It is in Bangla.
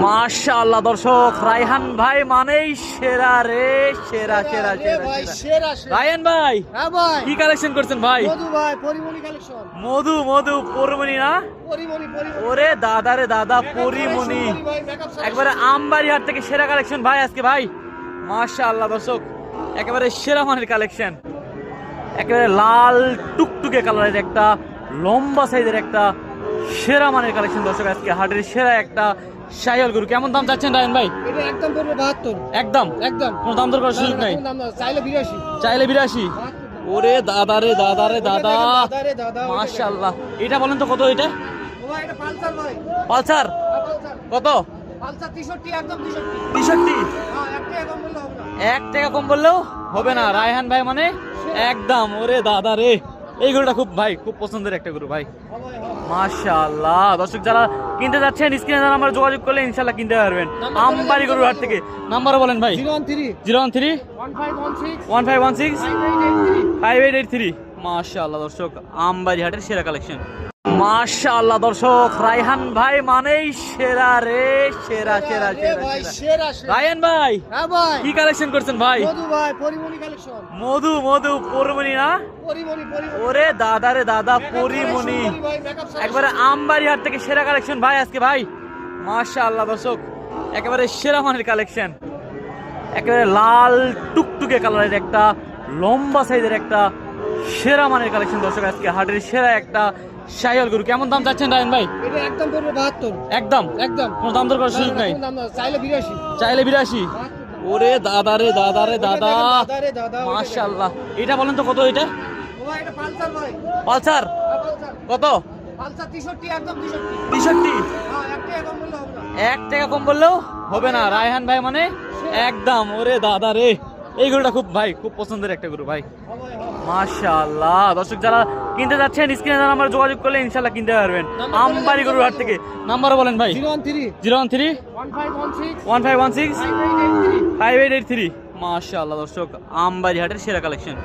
মাশাআল্লাহ দর্শক রায়হান ভাই মানেই সেরা রে সেরা সেরা রায়হান ভাই হ্যাঁ কি কালেকশন করছেন ভাই? মধু ভাই পরিমণি কালেকশন মধু মধু পরিমণি না? ওরে দাদা রে দাদা পরিমণি। একবারে আমবাড়ি হাট থেকে সেরা কালেকশন ভাই আজকে ভাই। মাশাআল্লাহ দর্শক একেবারে সেরা মানের কালেকশন একেবারে লাল টুকটুকে কালারের একটা লম্বা সাইজের একটা সেরা মানের কালেকশন দর্শক আজকে হাটের সেরা একটা শাহিওয়াল গরু কেমন দাম চাচ্ছেন রায়ন ভাই? এটা একদম পড়বে বাহাত্তর। একদম? একদম। কোনো দাম দর করার সুযোগ নাই? চাইলে বিরাশি। চাইলে বিরাশি? ওরে দাদা রে দাদা রে দাদা। মাশাআল্লাহ। এটা বলেন তো কত এটা? দেখেন। ও এটা পালসার ভাই। পালসার? হ্যাঁ, কত? পালসার 63 একদম 63 তেষট্টি? হ্যাঁ একটা একদম বললে হবে না। এক টাকা কম বললেও হবে না। রায়হান ভাই মানে একদম। ওরে দাদা রে। এই গরুটা খুব ভাই খুব পছন্দের একটা গরু ভাই। মাশাআল্লাহ। দর্শক যারা কিনতে যাচ্ছেন স্ক্রিনে যারা আমরা যোগাযোগ করলে ইনশাল্লাহ কিনতে পারবেন। আমবাড়ি গরুর হাট থেকে। নাম্বার বলেন ভাই। 013 zero one three. 1516 one five one six. 5883 five eight eight three. মাশাল্লাহ দর্শক আমবাড়ি হাটের সেরা কালেকশন। মাশাআল্লাহ দর্শক রায়হান ভাই মানেই সেরা রে সেরা সেরা সেরা রায়হান ভাই হ্যাঁ ভাই। কি কালেকশন করছেন ভাই? মধু ভাই পরিমণি কালেকশন মধু মধু পরমণি না? পরিমণি ওরে দাদা রে দাদা পরিমণি। একবারে আমবাড়ি হাট থেকে সেরা কালেকশন ভাই আজকে ভাই। মাশাআল্লাহ দর্শক একেবারে সেরা মানের কালেকশন একেবারে লাল টুকটুকে কালারের একটা লম্বা সাইজের একটা সেরা মানের কালেকশন দর্শক আজকে হাটের সেরা একটা শাহিওয়াল গরু কেমন দাম চাচ্ছেন রায়ন ভাই? এটা একদম পড়বে বাহাত্তর। একদম? একদম। কোনো দাম দর করার সুযোগ নাই? কোনো দাম না, চাইলে বিরাশি। চাইলে বিরাশি? ওরে দাদা রে দাদা রে দাদা। মাশাআল্লাহ। এটা বলেন তো কত এটা? ও এটা পালসার ভাই। পালসার? হ্যাঁ, কত? পালসার 63 একদম 63 তেষট্টি? হ্যাঁ এক টাকা কম বললেও হবে না। রায়হান ভাই মানে একদম। ওরে দাদা রে। এই গরুটা খুব ভাই খুব পছন্দের একটা গরু ভাই। মাশাআল্লাহ। দর্শক যারা কিনতে যাচ্ছেন স্ক্রিনে যারা আমরা যোগাযোগ করলে ইনশাল্লাহ কিনতে পারবেন। আমবাড়ি গরুর হাট থেকে। নাম্বার বলেন ভাই। 013 zero one three. 1516 one five one six. 5883 five eight eight three. দর্শক আমবাড়ি হাটের সেরা কালেকশন।